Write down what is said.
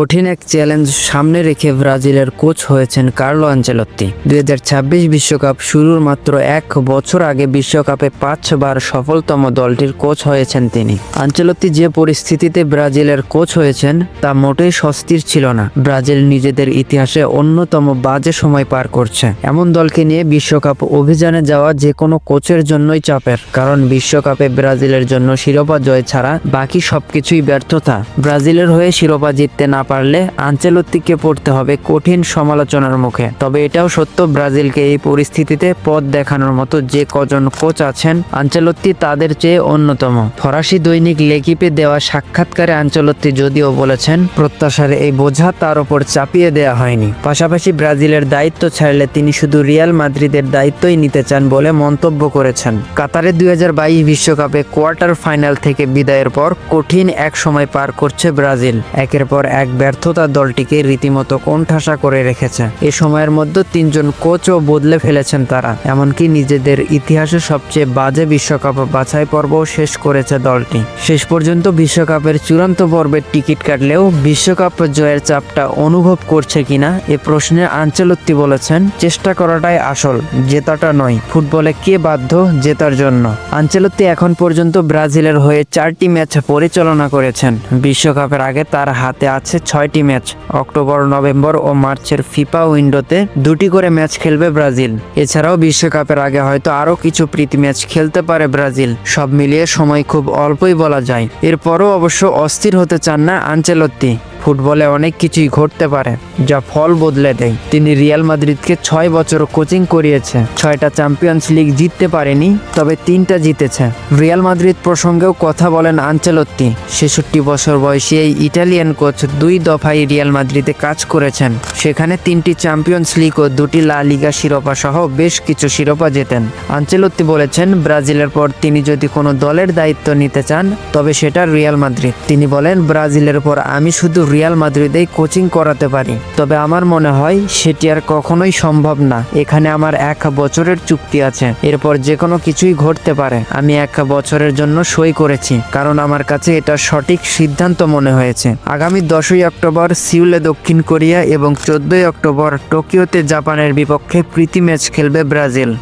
কঠিন এক চ্যালেঞ্জ সামনে রেখে ব্রাজিলের কোচ হয়েছেন কার্লো আঞ্চেলত্তি। দুই বিশ্বকাপ শুরুর মাত্র এক বছর আগে বিশ্বকাপে পাঁচবার সফলতম দলটির কোচ হয়েছেন তিনি। আঞ্চেলত্তি যে পরিস্থিতিতে ব্রাজিলের কোচ হয়েছেন, তা মোটেই স্বস্তির ছিল না। ব্রাজিল নিজেদের ইতিহাসে অন্যতম বাজে সময় পার করছে। এমন দলকে নিয়ে বিশ্বকাপ অভিযানে যাওয়া যে কোনো কোচের জন্যই চাপের, কারণ বিশ্বকাপে ব্রাজিলের জন্য শিরোপা জয় ছাড়া বাকি সবকিছুই ব্যর্থতা। ব্রাজিলের হয়ে শিরোপা জিততে না পারলে আঞ্চেলত্তিকে পড়তে হবে কঠিন সমালোচনার মুখে। তবে এটাও সত্য, ব্রাজিলকে এই পরিস্থিতিতে পথ দেখানোর মতো যে কজন কোচ আছেন আঞ্চেলত্তি তাদের চেয়ে অন্যতম। ফরাসি দৈনিক লেকিপে দেওয়া সাক্ষাৎকারে আঞ্চলত্তি যদিও বলেছেন, প্রত্যাশার এই বোঝা তার ওপর চাপিয়ে দেওয়া হয়নি। পাশাপাশি ব্রাজিলের দায়িত্ব ছাড়লে তিনি শুধু রিয়াল মাদ্রিদের দায়িত্বই নিতে চান বলে মন্তব্য করেছেন। কাতারে দুই বিশ্বকাপে কোয়ার্টার ফাইনাল থেকে বিদায়ের পর কঠিন এক সময় পার করছে ব্রাজিল। একের পর এক ব্যর্থতা দলটিকে রীতিমতো কোণঠাসা করে রেখেছে। এ সময়ের মধ্যে তিনজন কোচও বদলে ফেলেছেন তারা। এমনকি নিজেদের ইতিহাসে সবচেয়ে বাজে বিশ্বকাপ বাছাই পর্বও শেষ করেছে দলটি। শেষ পর্যন্ত বিশ্বকাপের চূড়ান্ত পর্বের টিকিট কাটলেও বিশ্বকাপ জয়ের চাপটা অনুভব করছে কিনা এ প্রশ্নে আঞ্চলত্তি বলেছেন, চেষ্টা করাটাই আসল, জেতাটা নয়। ফুটবলে কে বাধ্য জেতার জন্য? আঞ্চলত্তি এখন পর্যন্ত ব্রাজিলের হয়ে চারটি ম্যাচ পরিচালনা করেছেন। বিশ্বকাপের আগে তার হাতে আছে ছয়টি ম্যাচ, অক্টোবর, নভেম্বর ও মার্চের ফিফা উইন্ডোতে দুটি করে ম্যাচ খেলবে ব্রাজিল। এছাড়াও বিশ্বকাপের আগে হয়তো আরও কিছু প্রীতি ম্যাচ খেলতে পারে ব্রাজিল। সব মিলিয়ে সময় খুব অল্পই বলা যায়। এরপরও অবশ্য অস্থির হতে চান না আঞ্চেলত্তি। ফুটবলে অনেক কিছুই ঘটতে পারে, যা ফল বদলে দেয়। তিনি রিয়াল মাদ্রিদকে ছয় বছর কোচিং করিয়েছে। ছয়টা চ্যাম্পিয়ন্স লিগ জিততে পারেনি, তবে তিনটা জিতেছে। রিয়াল মাদ্রিদ প্রসঙ্গেও কথা বলেন আঞ্চলত্তি ছেষট্টি বছর বয়সী এই ইটালিয়ান কোচ দুই দফায় রিয়াল মাদ্রিদে কাজ করেছেন। সেখানে তিনটি চ্যাম্পিয়ন্স লিগ ও দুটি লা লিগা শিরোপা সহ বেশ কিছু শিরোপা জেতেন। আঞ্চেলত্তি বলেছেন, ব্রাজিলের পর তিনি যদি কোনো দলের দায়িত্ব নিতে চান, তবে সেটা রিয়াল মাদ্রিদ। তিনি বলেন, ব্রাজিলের পর আমি শুধু রিয়াল মাদ্রিদেই কোচিং করাতে পারি। তবে আমার মনে হয় সেটি আর কখনোই সম্ভব না। এখানে আমার এক বছরের চুক্তি আছে। এরপর যে কোনো কিছুই ঘটতে পারে। আমি এক বছরের জন্য সই করেছি। কারণ আমার কাছে এটা সঠিক সিদ্ধান্ত মনে হয়েছে। আগামী দশই অক্টোবর সিউলে দক্ষিণ কোরিয়া এবং চোদ্দই অক্টোবর টোকিওতে জাপানের বিপক্ষে প্রীতি ম্যাচ খেলবে ব্রাজিল।